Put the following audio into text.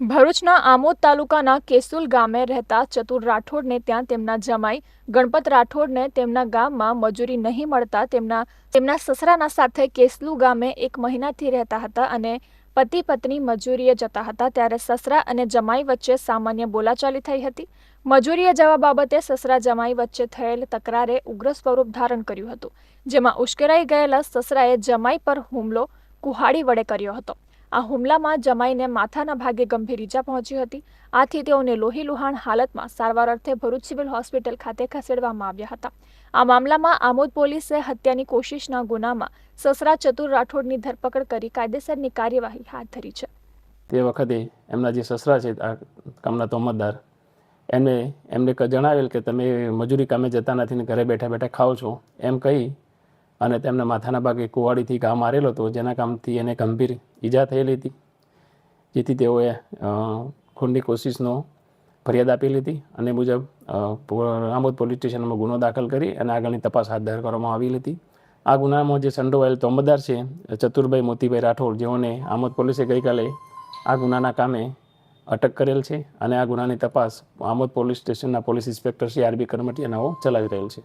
ભરૂચના આમોદ તાલુકાના કેસુલ ગામે રહેતા ચતુર રાઠોડને ત્યાં તેમના જમાઈ, ગણપત રાઠોડને તેમના ગામમાં મજૂરી નહીં મળતા તેમના તેમના સસરાના સાથે કેસલુ ગામે એક મહિનાથી રહેતા હતા અને પતિ પત્ની મજૂરીએ જતા હતા. ત્યારે સસરા અને જમાઈ વચ્ચે સામાન્ય બોલાચાલી થઈ હતી. મજૂરીએ જવા બાબતે સસરા જમાઈ વચ્ચે થયેલ તકરારે ઉગ્ર સ્વરૂપ ધારણ કર્યું હતું, જેમાં ઉશ્કેરાઈ ગયેલા સસરાએ જમાઈ પર હુમલો કુહાડી વડે કર્યો હતો. આ હુમલામાં જમાઈને માથાના ભાગે ગંભીર ઈજા પહોંચી હતી. આથી તેઓને લોહી લુહાણ હાલતમાં સારવાર અર્થે ભરૂચ સિવિલ હોસ્પિટલ ખાતે ખસેડવામાં આવ્યા હતા. આ મામલામાં આમોદ પોલીસે હત્યાની કોશિશના ગુનામાં સસરા ચતુર રાઠોડની ધરપકડ કરી કાયદેસરની કાર્યવાહી હાથ ધરી છે. તે વખતે એમના જે સસરા છે, આ કામના તોમતદાર એમને એમને જણાવેલ કે તમે મજૂરી કામે જતા નથી ને ઘરે બેઠા બેઠા ખાઓ છો, એમ કહી અને તેમના માથાના ભાગે કુવાડીથી ઘા મારેલો હતો જેના કામથી એને ગંભીર ઈજા થયેલી હતી જેથી તેઓએ ખૂનની કોશિશનો ફરિયાદ આપેલી હતી અને મુજબ અ, આમોદ પોલીસ સ્ટેશનમાં ગુનો દાખલ કરી અને આગળની તપાસ હાથ ધર કરવામાં આવેલી હતી આ ગુનામાં જે સંડોવાયેલ તોમદાર છે ચતુરભાઈ મોતીભાઈ રાઠોડ જેઓને આમોદ પોલીસે ગઈકાલે આ ગુનાના કામે અટક કરેલ છે અને આ ગુનાની તપાસ આમોદ પોલીસ સ્ટેશનના police inspector Shri R B કરમટીયાનાઓ ચલાવી રહેલ છે.